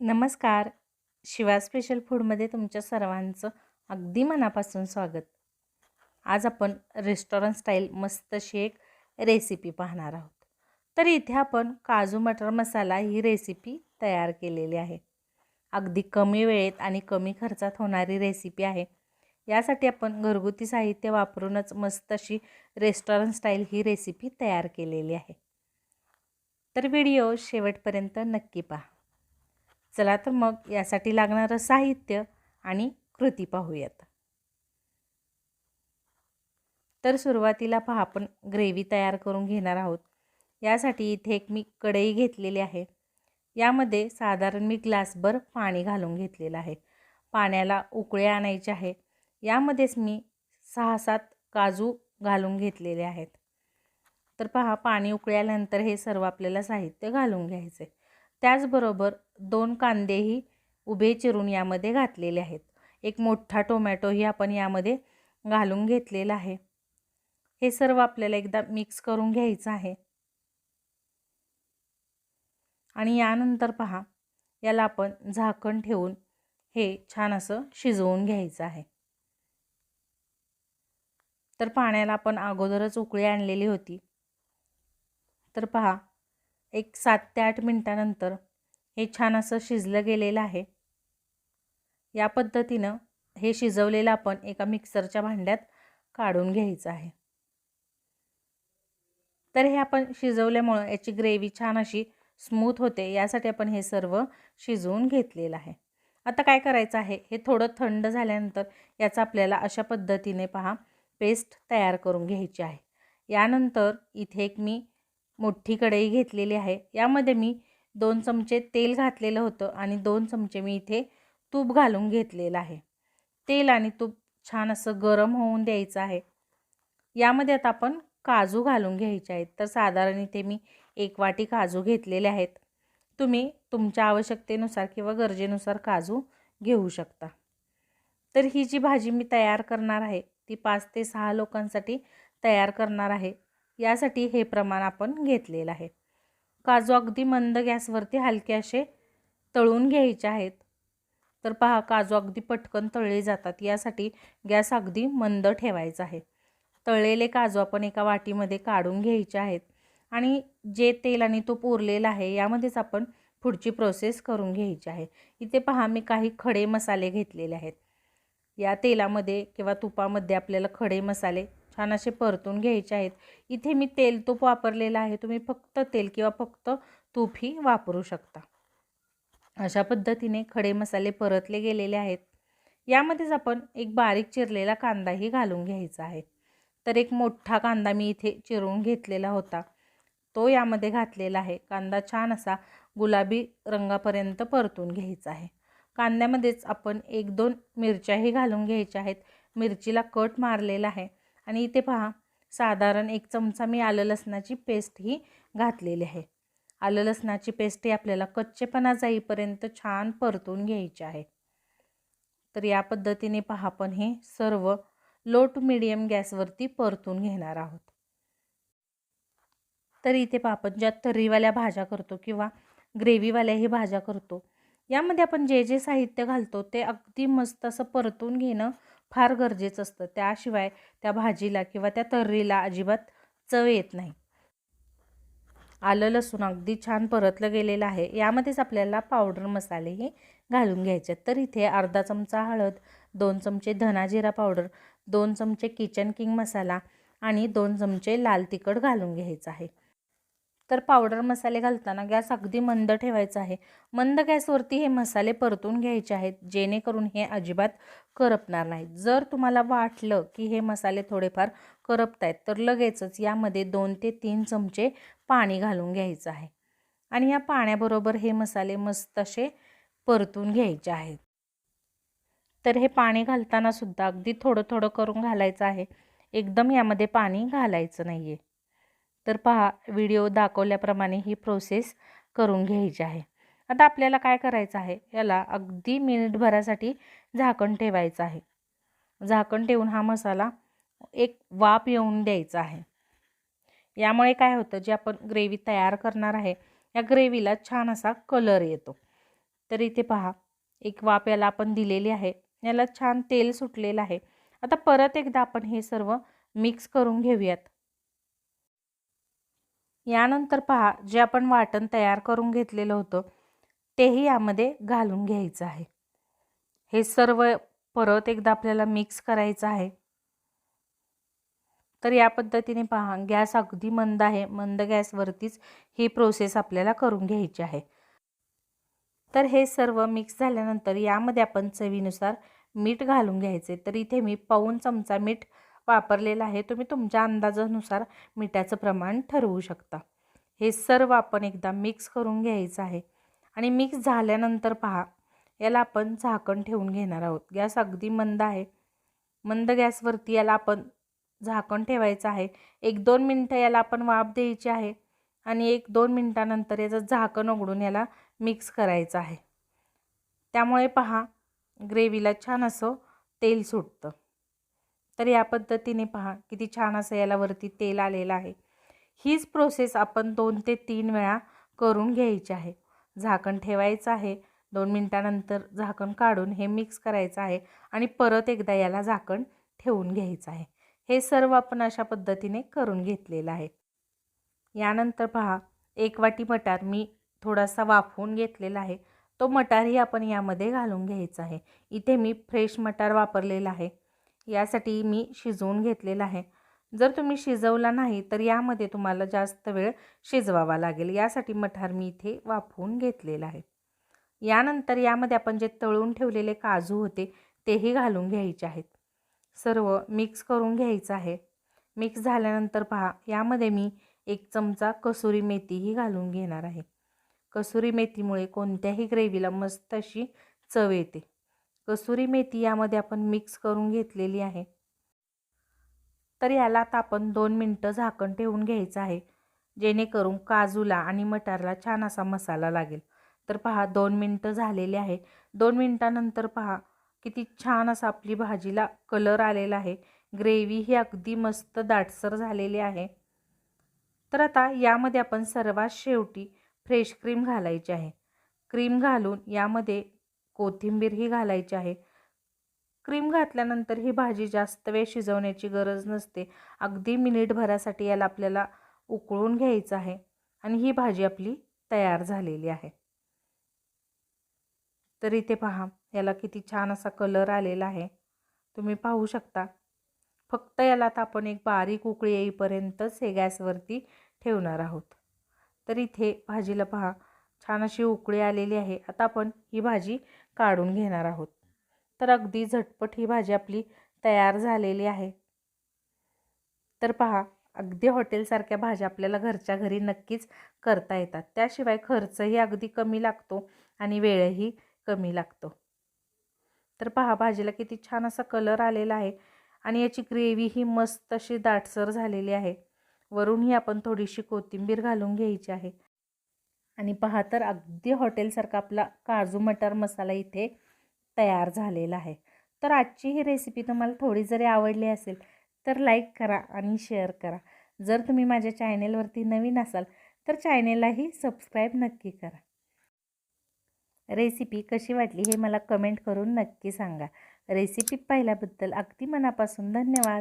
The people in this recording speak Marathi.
नमस्कार. शिवा स्पेशल फूडमध्ये तुमच्या सर्वांचं अगदी मनापासून स्वागत. आज आपण रेस्टॉरंट स्टाईल मस्त अशी एक रेसिपी पाहणार आहोत. तर इथे आपण काजू मटर मसाला ही रेसिपी तयार केलेली आहे. अगदी कमी वेळेत आणि कमी खर्चात होणारी रेसिपी आहे. यासाठी आपण घरगुती साहित्य वापरूनच मस्त अशी रेस्टॉरंट स्टाईल ही रेसिपी तयार केलेली आहे. तर व्हिडिओ शेवटपर्यंत नक्की पहा. चला तर मग यासाठी लागणारं साहित्य आणि कृती पाहूयात. तर सुरुवातीला पहा आपण ग्रेव्ही तयार करून घेणार आहोत. यासाठी इथे एक मी कढई घेतलेली आहे. यामध्ये साधारण मी ग्लासभर पाणी घालून घेतलेलं आहे. पाण्याला उकळे आणायचे आहे. यामध्येच मी सहा सात काजू घालून घेतलेले आहेत. तर पहा पाणी उकळल्यानंतर हे सर्व आपल्याला साहित्य घालून घ्यायचे त्याचबरोबर दोन कांदेही उभे चिरून यामध्ये घातलेले आहेत. एक मोठा टोमॅटोही आपण यामध्ये घालून घेतलेला आहे. हे सर्व आपल्याला एकदा मिक्स करून घ्यायचं आहे. आणि यानंतर पहा याला आपण झाकण ठेवून हे छान असं शिजवून घ्यायचं आहे. तर पाण्याला आपण अगोदरच उकळी आणलेली होती. तर पहा एक सात ते आठ मिनटानंतर हे छान असं शिजलं गेलेलं आहे. या पद्धतीनं हे शिजवलेलं आपण एका मिक्सरच्या भांड्यात काढून घ्यायचं आहे. तर हे आपण शिजवल्यामुळं याची ग्रेव्ही छान अशी स्मूथ होते यासाठी आपण हे सर्व शिजवून घेतलेलं आहे. आता काय करायचं आहे? हे थोडं थंड झाल्यानंतर याचा आपल्याला अशा पद्धतीने पहा पेस्ट तयार करून घ्यायची आहे. यानंतर इथे एक मी मोठी कढई घेतलेली आहे. यामध्ये मी दोन चमचे तेल घातलेलं होतं आणि दोन चमचे मी इथे तूप घालून घेतलेलं आहे. तेल आणि तूप छान असं गरम होऊन द्यायचं आहे. यामध्ये आता आपण काजू घालून घ्यायचे आहेत. तर साधारण इथे मी एक वाटी काजू घेतलेले आहेत. तुम्ही तुमच्या आवश्यकतेनुसार किंवा गरजेनुसार काजू घेऊ शकता. तर ही जी भाजी मी तयार करणार आहे ती पाच ते सहा लोकांसाठी तयार करणार आहे. यासाठी हे प्रमाण आपण घेतलेलं आहे. काजू अगदी मंद गॅसवरती हलके असे तळून घ्यायचे आहेत. तर पहा काजू अगदी पटकन तळले जातात. यासाठी गॅस अगदी मंद ठेवायचा आहे. तळलेले काजू आपण एका वाटीमध्ये काढून घ्यायचे आहेत. आणि जे तेल आणि तो पुरलेला आहे यामध्येच आपण पुढची प्रोसेस करून घ्यायची आहे. इथे पहा मी काही खडे मसाले घेतलेले आहेत. या तेलामध्ये किंवा तुपामध्ये आपल्याला खडे मसाले छान असे परतून घ्यायचे आहेत. इथे मी तेल तूप वापरलेलं आहे. तुम्ही फक्त तेल किंवा फक्त तूपही वापरू शकता. अशा पद्धतीने खडे मसाले परतले गेलेले आहेत. यामध्येच आपण एक बारीक चिरलेला कांदाही घालून घ्यायचा आहे. तर एक मोठा कांदा मी इथे चिरून घेतलेला होता. तो यामध्ये घातलेला आहे. कांदा छान असा गुलाबी रंगापर्यंत परतून घ्यायचा आहे. कांद्यामध्येच आपण एक दोन मिरच्याही घालून घ्यायच्या आहेत. मिरचीला कट मारलेला आहे. आणि इथे पहा साधारण एक चमचा मी आलं लसणाची पेस्ट ही घातलेली आहे. आलं लसणाची पेस्ट ही आपल्याला कच्चेपणा जाईपर्यंत छान परतून घ्यायची आहे. तर या पद्धतीने पहा आपण हे सर्व लो टू मिडियम गॅसवरती परतून घेणार आहोत. तर इथे पहा आपण ज्या तर्रीवाल्या भाज्या करतो किंवा ग्रेव्हीवाल्याही भाज्या करतो यामध्ये आपण जे जे साहित्य घालतो ते अगदी मस्त असं परतून घेणं फार गरजेचं असतं. त्याशिवाय त्या भाजीला किंवा त्या तर्रीला अजिबात चव येत नाही. आलं लसूण अगदी छान परतलं गेलेलं आहे. यामध्येच आपल्याला पावडर मसालेही घालून घ्यायचे तर इथे अर्धा चमचा हळद दोन चमचे धनाजिरा पावडर दोन चमचे किचन किंग मसाला आणि दोन चमचे लाल तिखट घालून घ्यायचं आहे. तर पावडर मसाले घालताना गॅस अगदी मंद ठेवायचा आहे. मंद गॅसवरती हे मसाले परतून घ्यायचे आहेत जेणेकरून हे अजिबात करपणार नाहीत. जर तुम्हाला वाटलं की हे मसाले थोडेफार करपत आहेत तर लगेचच यामध्ये दोन ते तीन चमचे पाणी घालून घ्यायचं आहे. आणि या पाण्याबरोबर हे मसाले मस्त असे परतून घ्यायचे आहेत. तर हे पाणी घालताना सुद्धा अगदी थोडं थोडं करून घालायचं आहे. एकदम यामध्ये पाणी घालायचं नाही आहे तर पहा व्हिडिओ दाखवल्याप्रमाणे ही प्रोसेस करून घ्यायची आहे. आता आपल्याला काय करायचं आहे? याला अगदी मिनिटभरासाठी झाकण ठेवायचं आहे. झाकण ठेवून हा मसाला एक वाफ येऊन द्यायचा आहे. यामुळे काय होतं? जे आपण ग्रेव्ही तयार करणार आहे या ग्रेव्हीला छान असा कलर येतो. तर इथे पहा एक वाफ याला आपण दिलेली आहे. याला छान तेल सुटलेलं आहे. आता परत एकदा आपण हे सर्व मिक्स करून घेऊयात. यानंतर पहा जे आपण वाटण तयार करून घेतलेलं होतं तेही यामध्ये घालून घ्यायचं आहे. हे सर्व परत एकदा आपल्याला मिक्स करायचं आहे. तर या पद्धतीने पहा गॅस अगदी मंद आहे. मंद गॅसवरतीच ही प्रोसेस आपल्याला करून घ्यायची आहे. तर हे सर्व मिक्स झाल्यानंतर यामध्ये आपण चवीनुसार मीठ घालून घ्यायचे. तर इथे मी पाऊन चमचा मीठ वापरलेलं आहे तुम्ही तुमच्या अंदाजानुसार मिठाचं प्रमाण ठरवू शकता. हे सर्व आपण एकदा मिक्स करून घ्यायचं आहे. आणि मिक्स झाल्यानंतर पहा याला आपण झाकण ठेवून घेणार आहोत. गॅस अगदी मंद आहे. मंद गॅसवरती याला आपण झाकण ठेवायचं आहे. एक दोन मिनटं याला आपण वाफ द्यायची आहे आणि एक दोन मिनटानंतर याचं झाकण उघडून याला मिक्स करायचं आहे. त्यामुळे पहा ग्रेव्हीला छान असं तेल सुटतं. तर या पद्धतीने पहा किती छान असं याला वरती तेल आलेलं आहे. हीच प्रोसेस आपण दोन ते तीन वेळा करून घ्यायची आहे. झाकण ठेवायचं आहे. दोन मिनटानंतर झाकण काढून हे मिक्स करायचं आहे आणि परत एकदा याला झाकण ठेवून घ्यायचं आहे. हे सर्व आपण अशा पद्धतीने करून घेतलेलं आहे. यानंतर पहा एक वाटी मटार मी थोडासा वाफवून घेतलेला आहे. तो मटारही आपण यामध्ये घालून घ्यायचा आहे. इथे मी फ्रेश मटार वापरलेला आहे. यासाठी मी शिजवून घेतलेला आहे. जर तुम्ही शिजवला नाही तर यामध्ये तुम्हाला जास्त वेळ शिजवावा लागेल. यासाठी मठार मी इथे वाफवून घेतलेला आहे. यानंतर यामध्ये आपण जे तळून ठेवलेले काजू होते तेही घालून घ्यायचे आहेत. सर्व मिक्स करून घ्यायचं आहे. मिक्स झाल्यानंतर पहा यामध्ये मी एक चमचा कसुरी मेथीही घालून घेणार आहे. कसुरी मेथीमुळे कोणत्याही ग्रेव्हीला मस्त अशी चव येते. कसुरी मेथी यामध्ये आपण मिक्स करून घेतलेली आहे. तर याला आता आपण दोन मिनटं झाकण ठेवून घ्यायचं आहे. जेणेकरून काजूला आणि मटारला छान असा मसाला लागेल. तर पहा दोन मिनटं झालेले आहे. दोन मिनटानंतर पहा किती छान असा आपली भाजीला कलर आलेला आहे. ग्रेव्ही ही अगदी मस्त दाटसर झालेली आहे. तर आता यामध्ये आपण सर्वात शेवटी फ्रेश क्रीम घालायची आहे. क्रीम घालून यामध्ये कोथिंबीरही घालायची आहे. क्रीम घातल्यानंतर ही भाजी जास्त वेळ शिजवण्याची गरज नसते. अगदी मिनिटभरासाठी याला आपल्याला उकळून घ्यायचं आहे आणि ही भाजी आपली तयार झालेली आहे. तर इथे पहा याला किती छान असा कलर आलेला आहे. तुम्ही पाहू शकता. फक्त याला आता आपण एक बारीक उकळी येईपर्यंतच हे गॅसवरती ठेवणार आहोत. तर इथे भाजीला पहा छान अशी उकळी आलेली आहे. आता आपण ही भाजी काढून घेणार आहोत. तर अगदी झटपट ही भाजी आपली तयार झालेली आहे. तर पहा अगदी हॉटेलसारख्या भाज्या आपल्याला घरच्या घरी नक्कीच करता येतात. त्याशिवाय खर्चही अगदी कमी लागतो आणि वेळही कमी लागतो. तर पहा भाजीला किती छान असा कलर आलेला आहे आणि याची ग्रेव्ही ही मस्त अशी दाटसर झालेली आहे. वरूनही आपण थोडीशी कोथिंबीर घालून घ्यायची आहे. आणि पहा तर अगदी हॉटेलसारखा आपला काजू मटर मसाला इथे तयार झालेला आहे. तर आजची ही रेसिपी तुम्हाला थोडी जरी आवडली असेल तर लाईक करा आणि शेअर करा. जर तुम्ही माझ्या चॅनेलवरती नवीन असाल तर चॅनेललाही सबस्क्राईब नक्की करा. रेसिपी कशी वाटली हे मला कमेंट करून नक्की सांगा. रेसिपी पाहिल्याबद्दल अगदी मनापासून धन्यवाद.